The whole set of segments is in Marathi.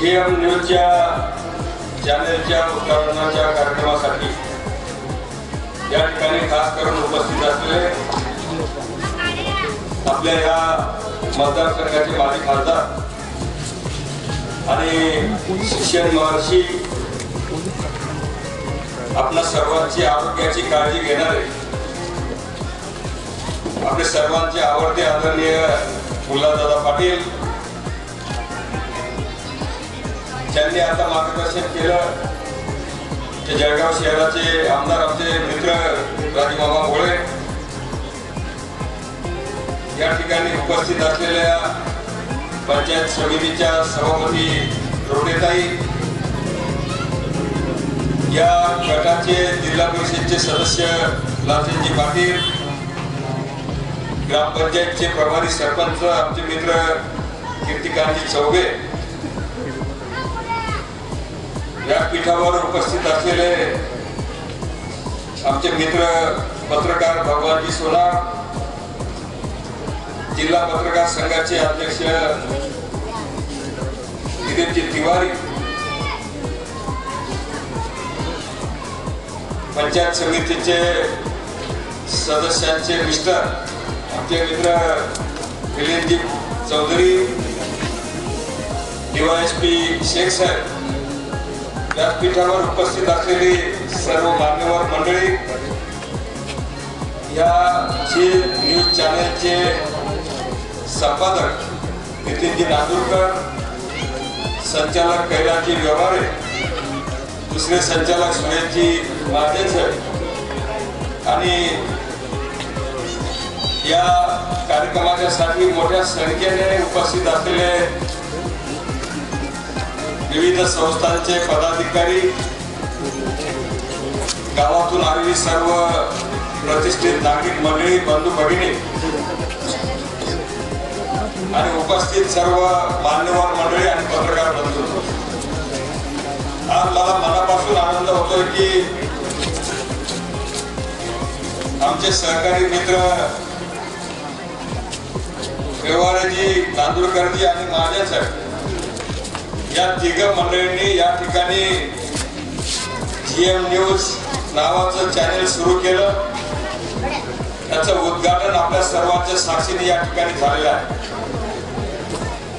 जी एम न्यूजच्या चॅनलच्या उद्घाटनाच्या कार्यक्रमासाठी या ठिकाणी खास करून उपस्थित असलेले आपल्या या मतदारसंघाचे माजी खासदार आणि शिक्षण महर्षी आपल्या सर्वांची आरोग्याची काळजी घेणारे आपले सर्वांचे आवडते आदरणीय दादा पाटील ज्यांनी आता मार्गदर्शन केलं ते जळगाव शहराचे आमदार आमचे मित्र राजमामा भोळे या ठिकाणी उपस्थित असलेल्या पंचायत समितीच्या सभापती रोडेताई या गटाचे जिल्हा परिषदचे सदस्य लालचंदजी पाटील ग्रामपंचायतचे प्रभारी सरपंच आमचे मित्र कीर्तिकांतजी चौबे व्यासपीठावर उपस्थित असलेले आमचे मित्र पत्रकार भगवानजी सोनार जिल्हा पत्रकार संघाचे अध्यक्ष दिलीपजी तिवारी पंचायत समितीचे सदस्यांचे मिस्टर आमचे मित्र मिलिंदजी चौधरी डीवायएसपी शेख साहेब व्यासपीठावर उपस्थित असलेली सर्व मान्यवर मंडळी या जे न्यूज चॅनलचे संपादक नितीनजी नांदुरकर संचालक कैलासजी व्यवहारे दुसरे संचालक सुरेशजी महाजन साहेब आणि या कार्यक्रमाच्यासाठी मोठ्या संख्येने उपस्थित असलेले विविध संस्थांचे पदाधिकारी गावातून आलेली सर्व प्रतिष्ठित नागरिक मंडळी बंधू भगिनी आणि उपस्थित सर्व मान्यवर मंडळी आणि पत्रकार बंधू. आज मला मनापासून आनंद होतोय की आमचे सहकारी मित्र व्यवहारजी तांदुळकरजी आणि माझ्यासाठी या तिघ मंडळींनी या ठिकाणी जीएम न्यूज नावाचं चॅनेल सुरू केलं. त्याचं उद्घाटन आपल्या सर्वांच्या साक्षीने या ठिकाणी झालेलं आहे.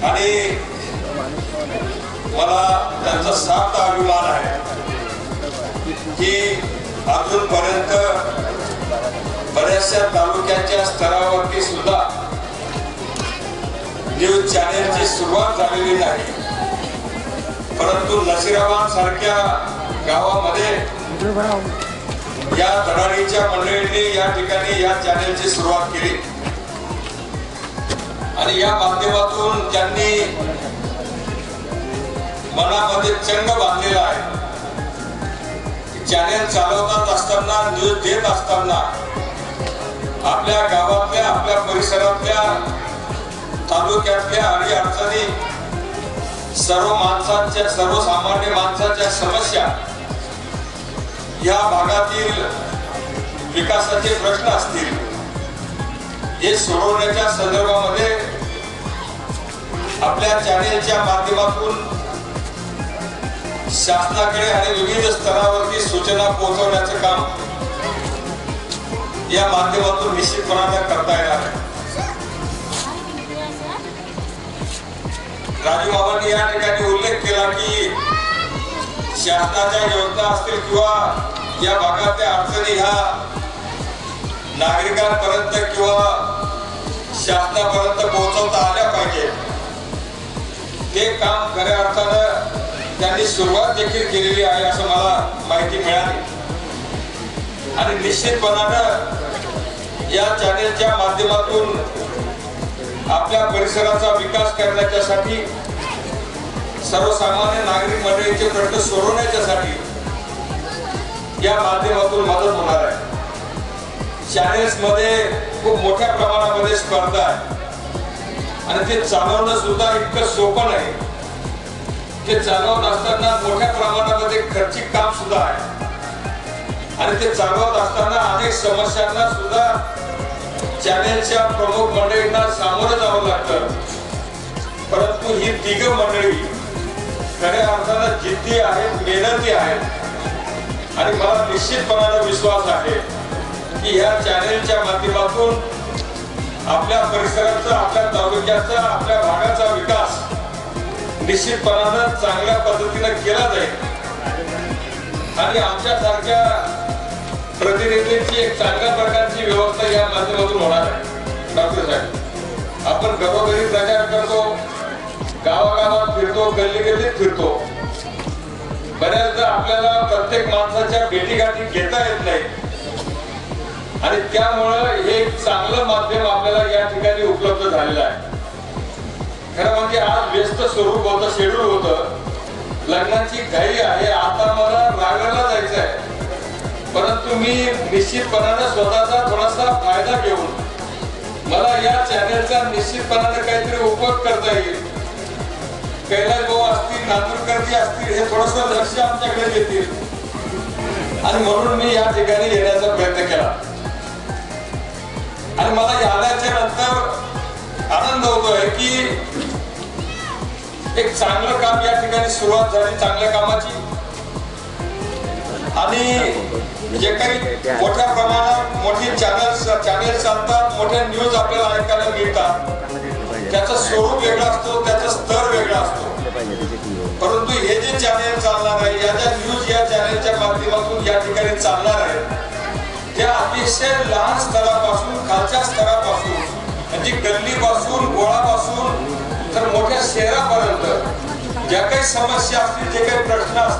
आणि मला त्यांचा सार्थ अभिमान आहे की अजूनपर्यंत बऱ्याचशा तालुक्याच्या स्तरावरती सुद्धा न्यूज चॅनेलची सुरुवात झालेली नाही. परंतु नशिराबाद सारख्या गावामध्ये या धडाडीच्या मंडळींनी या ठिकाणी या चॅनेलची सुरुवात केली. आणि या माध्यमातून त्यांनी मनामध्ये चंग बांधलेला आहे. चॅनेल चालवतात असताना न्यूज देत असताना आपल्या गावातल्या आपल्या परिसरातल्या तालुक्यातल्या अडी अडचणी सर्व माणसांच्या सर्वसामान्य माणसाच्या समस्या या भागातील विकासाचे प्रश्न असतील हे सोडवण्याच्या संदर्भामध्ये आपल्या चॅनेलच्या माध्यमातून शासनाकडे आणि विविध स्तरावरती सूचना पोहोचवण्याचं काम या माध्यमातून निश्चितपणाने करता येणार आहे. राजू बाबांनी या ठिकाणी उल्लेख केला की शासनाच्या योजना असतील किंवा या भागातल्या अडचणी ह्या नागरिकांपर्यंत किंवा शासनापर्यंत पोहोचवता आल्या पाहिजे. ते काम खऱ्या अर्थानं त्यांनी सुरुवात देखील केलेली आहे असं मला माहिती मिळाली. आणि निश्चितपणानं या चॅनेलच्या माध्यमातून परिसराचा विकास करण्याच्यासाठी सर्वसामान्य नागरिक मंडळींचे प्रश्न सोडवण्याच्यासाठी या माध्यमातून मदत होणार आहे. चॅनेल्समध्ये खूप मोठ्या प्रमाणामध्ये स्पर्धा आहे. आणि ते चालवणं सुद्धा इतकं सोपं नाही. ते चालवत असताना मोठ्या प्रमाणामध्ये खर्चिक काम सुद्धा आहे. आणि ते चालवत असताना अनेक समस्यांना सुद्धा चॅनेलच्या प्रमुख मंडळींना सामोरं जावं लागतं. परंतु ही तिघ मंडळी खऱ्या अर्थानं जिद्दी आहेत मेहनती आहेत. आणि मला निश्चितपणानं विश्वास आहे की ह्या चॅनेलच्या माध्यमातून आपल्या परिसराचा आपल्या तालुक्याचा आपल्या भागाचा विकास निश्चितपणानं चांगल्या पद्धतीनं केला जाईल. आणि आमच्यासारख्या प्रतिनिधींची एक चांगल्या प्रकारे प्रकारची व्यवस्था या माध्यमातून होणार आहे. डॉक्टर साहेब आपण घरोघरी प्रचार करतो गावागावात फिरतो गल्ली गल्लीत फिरतो. बऱ्याचदा आपल्याला प्रत्येक माणसाच्या भेटीगाठी घेता येत नाही. आणि त्यामुळं हे एक चांगलं माध्यम आपल्याला या ठिकाणी उपलब्ध झालेलं आहे. खरं म्हणजे आज व्यस्त स्वरूप होतं शेड्यूल होतं. लग्नाची घाई आहे आता मला रागाला जायचं आहे परंतु मी निश्चितपणानं स्वतःचा थोडासा फायदा घेऊन मला या चॅनलचा निश्चितपणानं काहीतरी उपयोग करता येईल. कैलास भाऊ असतील नांदूरकरजी असतील हे थोडस लक्ष आमच्याकडे देतील. आणि म्हणून मी या ठिकाणी येण्याचा प्रयत्न केला. आणि मला आल्याच्यानंतर आनंद होतोय की एक चांगलं काम या ठिकाणी सुरुवात झाली. चांगल्या कामाची आणि जे काही मोठ्या प्रमाणात मोठी चॅनल चॅनेल चालतात मोठ्या न्यूज आपल्याला ऐकायला मिळतात. त्याचं स्वरूप वेगळं असतो त्याचा स्तर वेगळा असतो. परंतु हे जे चॅनेल चालणार आहे या ज्या न्यूज या चॅनेलच्या माध्यमातून या ठिकाणी चालणार आहे त्या अतिशय लहान स्तरापासून खालच्या स्तरापासून म्हणजे गल्लीपासून गोळापासून तर मोठ्या शहरापर्यंत ज्या काही समस्या असतील जे काही प्रश्न असतील